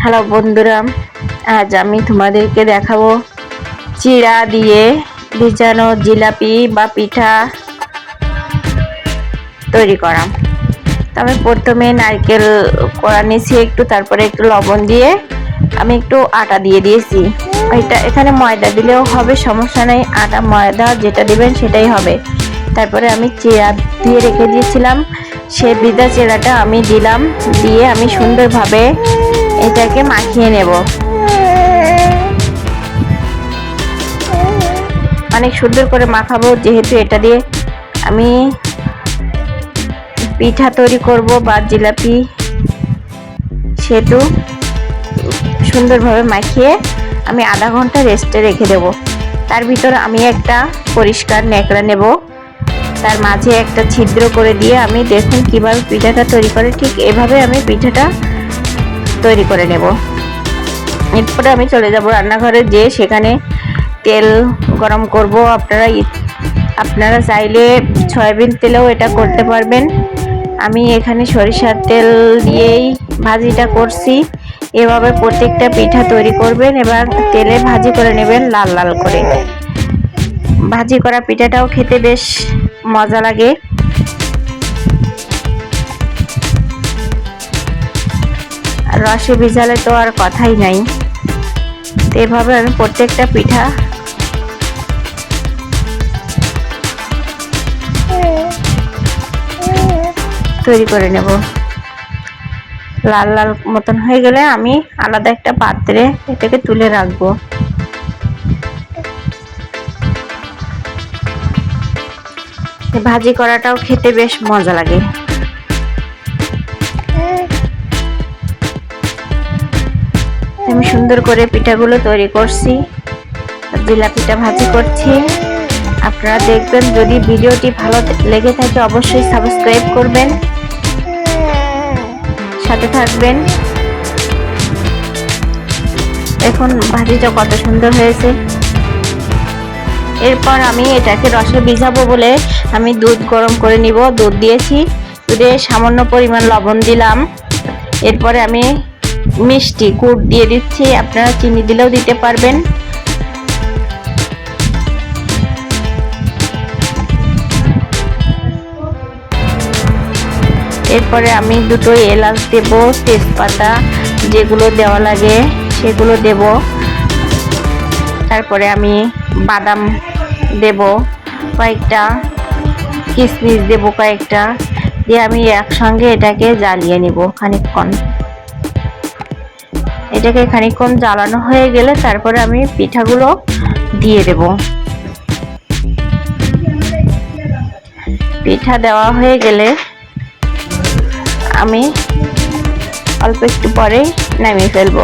Hello বন্ধুরা, আজ আমি তোমাদেরকে দেখাবো চিড়া দিয়ে ভিজানো জিলাপি বা পিঠা তৈরি করা। তো প্রথমে নারকেল করা নিয়েছি, একটু তারপরে একটু লবণ দিয়ে আমি একটু আটা দিয়ে দিয়েছি। এটা এখানে ময়দা দিলেও হবে, সমস্যা নেই, আটা ময়দা যেটা দিবেন সেটাই হবে। তারপরে আমি চিড়া দিয়ে রেখে দিয়েছিলাম। সে বিদা চিড়াটা আমি দিলাম, দিয়ে আমি সুন্দরভাবে এটাকে মাখিয়ে নেব। অনেক সুন্দর করে মাখাবো, যেহেতু এটা দিয়ে আমি পিঠা তৈরি করব বা জিলাপি, সেহেতু সুন্দরভাবে মাখিয়ে আমি আধা ঘণ্টা রেস্টে রেখে দেব। তার ভিতর আমি একটা পরিষ্কার ন্যাকড়া নেব। তার মাঝে একটা ছিদ্র করে দিয়ে আমি দেখুন কীভাবে পিঠাটা তৈরি করে, ঠিক এভাবে আমি পিঠাটা তৈরি করে নেব। এরপরে আমি চলে যাব রান্নাঘরে, যে সেখানে তেল গরম করব। আপনারা আপনারা চাইলে সয়াবিন তেলেও এটা করতে পারবেন। আমি এখানে সরিষার তেল দিয়েই ভাজিটা করছি। এভাবে প্রত্যেকটা পিঠা তৈরি করবেন এবং তেলে ভাজি করে নেবেন লাল লাল করে। ভাজি করা পিঠাটাও খেতে বেশ মজা লাগে। রসে ভিজালে তো আর কথাই নাই। এভাবে আমি প্রত্যেকটা পিঠা তৈরি করে নেব। লাল লাল মতন হয়ে গেলে আমি আলাদা একটা পাত্রে এটাকে তুলে রাখব। ভাজি করাটাও খেতে বেশ মজা লাগে। আমি সুন্দর করে পিঠাগুলো তৈরি করছি। জিলাপিটা ভাজি করছি। আপনারা দেখবেন, যদি ভিডিওটি ভালো লেগে থাকে, অবশ্যই সাবস্ক্রাইব করবেন। সাথে থাকবেন। এখন ভাজিটা কত সুন্দর হয়েছে। এরপর আমি এটাকে রসে ভিজাবো বলে আমি দুধ গরম করে নিব। দুধ দিয়েছি। দুধে সামান্য পরিমাণ লবণ দিলাম। এরপরে আমি মিষ্টি গুড় দিয়ে দিচ্ছি। আপনারা চিনি দিলেও দিতে পারবেন। এরপরে আমি দুটো এলাচ দেব, তেজপাতা যেগুলো দেওয়া লাগে সেগুলো দেব। তারপরে আমি বাদাম দেব, কয়েকটা কিশমিশ দেব, কয়েকটা। দিয়ে আমি একসঙ্গে এটাকে জ্বালিয়ে নিব খানিকক্ষণ। এটাকে খানিকক্ষণ জ্বালানো হয়ে গেলে তারপরে আমি পিঠাগুলো দিয়ে দেব। পিঠা দেওয়া হয়ে গেলে আমি অল্প একটু পরে নামিয়ে ফেলব।